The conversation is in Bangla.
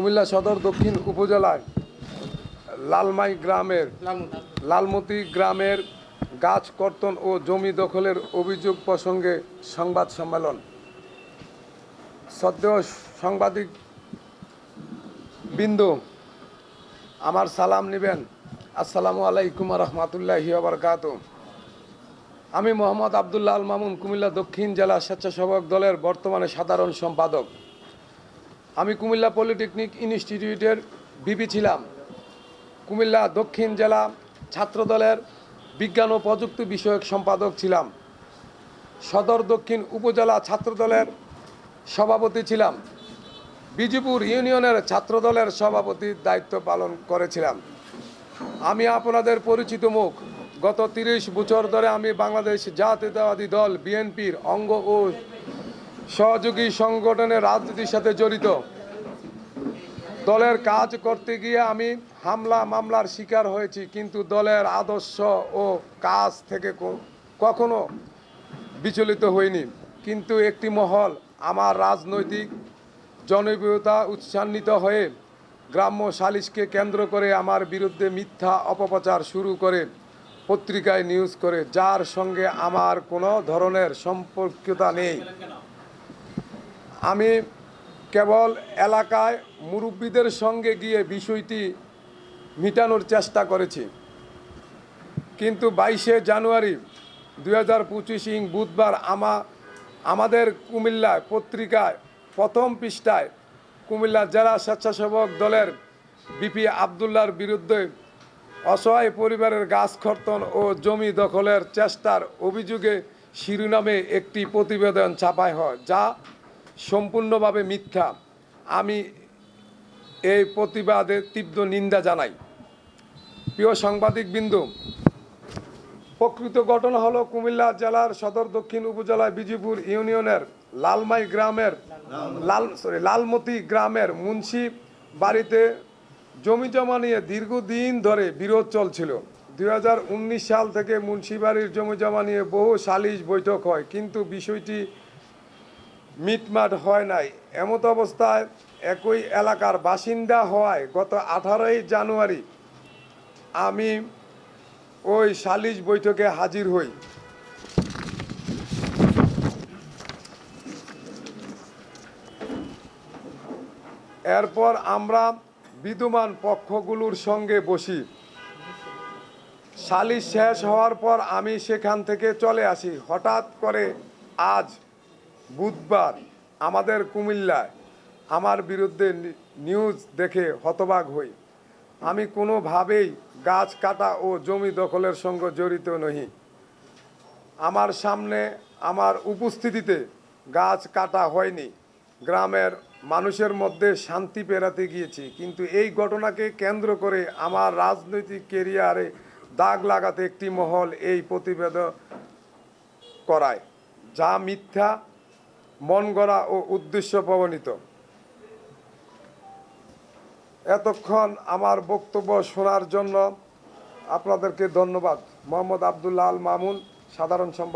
কুমিল্লা সদর দক্ষিণ উপজেলায় লালমাই গ্রামের লালমতি গ্রামের গাছ কর্তন ও জমি দখলের অভিযোগ প্রসঙ্গে সংবাদ সম্মেলন। সদ্য সাংবাদিক বিন্দু, আমার সালাম নেবেন। আসসালামু আলাইকুম রহমতুল্লাহি বারকাত আমি মোহাম্মদ আবদুল্লাহ আল মামুন, কুমিল্লা দক্ষিণ জেলা স্বেচ্ছাসেবক দলের বর্তমানে সাধারণ সম্পাদক। আমি কুমিল্লা পলিটেকনিক ইনস্টিটিউটের বিপি ছিলাম। কুমিল্লা দক্ষিণ জেলা ছাত্রদলের বিজ্ঞান ও প্রযুক্তি বিষয়ক সম্পাদক ছিলাম। সদর দক্ষিণ উপজেলা ছাত্রদলের সভাপতি ছিলাম। বিজিপুর ইউনিয়নের ছাত্রদলের সভাপতির দায়িত্ব পালন করেছিলাম। আমি আপনাদের পরিচিত মুখ। গত তিরিশ বছর ধরে আমি বাংলাদেশ জাতীয়তাবাদী দল, বিএনপির অঙ্গ ও সহযোগী সংগঠনের রাজনীতির সাথে জড়িত। দলের কাজ করতে গিয়ে আমি হামলা, মামলার শিকার হয়েছি, কিন্তু দলের আদর্শ ও কাজ থেকে কখনো বিচলিত হইনি। কিন্তু একটি মহল আমার রাজনৈতিক জনপ্রিয়তা উৎসান্বিত হয়ে গ্রাম্য সালিশকে কেন্দ্র করে আমার বিরুদ্ধে মিথ্যা অপপ্রচার শুরু করে পত্রিকায় নিউজ করে, যার সঙ্গে আমার কোনো ধরনের সম্পর্কতা নেই। আমি কেবল এলাকায় মুরব্বীদের সঙ্গে গিয়ে বিষয়টি মিটানোর চেষ্টা করেছি। কিন্তু বাইশে জানুয়ারি দুই হাজার পঁচিশ ইং বুধবার আমা, আমাদের কুমিল্লায় পত্রিকায় প্রথম পৃষ্ঠায় কুমিল্লা জেলা স্বেচ্ছাসেবক দলের বিপি আবদুল্লার বিরুদ্ধে অসহায় পরিবারের গাছ খর্তন ও জমি দখলের চেষ্টার অভিযোগে শিরোনামে একটি প্রতিবেদন ছাপাই হয়, যা সম্পূর্ণভাবে মিথ্যা। আমি এই প্রতিবাদে তীব্র নিন্দা জানাই। প্রিয় সাংবাদিক বিন্দু প্রকৃত ঘটনা হলো কুমিল্লা জেলার সদর দক্ষিণ উপজেলায় বিজিপুর ইউনিয়নের লালমাই গ্রামের লাল সরি লালমতি গ্রামের মুন্সি বাড়িতে জমি জমা নিয়ে দীর্ঘদিন ধরে বিরোধ চলছিল। দুই হাজার উনিশ সাল থেকে মুন্সিবাড়ির জমি জমা নিয়ে বহু সালিশ বৈঠক হয়, কিন্তু বিষয়টি মিটমাট হয় নাই। এমত অবস্থায় একই এলাকার বাসিন্দা হওয়ায় গত আঠারোই জানুয়ারি আমি ওই সালিশ বৈঠকে হাজির হই। এরপর আমরা বিদ্যমান পক্ষগুলোর সঙ্গে বসি। সালিশ শেষ হওয়ার পর আমি সেখান থেকে চলে আসি। হঠাৎ করে আজ বুধবার আমাদের কুমিল্লায় আমার বিরুদ্ধে নিউজ দেখে হতবাক হই। আমি কোনোভাবেই গাছ কাটা ও জমি দখলের সঙ্গে জড়িত নহি। আমার সামনে আমার উপস্থিতিতে গাছ কাটা হয়নি। গ্রামের মানুষের মধ্যে শান্তি পেরাতে গিয়েছি। কিন্তু এই ঘটনাকে কেন্দ্র করে আমার রাজনৈতিক কেরিয়ারে দাগ লাগাতে একটি মহল এই প্রতিবেদন করায়। যা মিথ্যা মন গড়া ও উদ্দেশ্য প্রবণিত এতক্ষণ আমার বক্তব্য শোনার জন্য আপনাদেরকে ধন্যবাদ। মোহাম্মদ আবদুল্লাহ আল মামুন, সাধারণ সম্পাদক।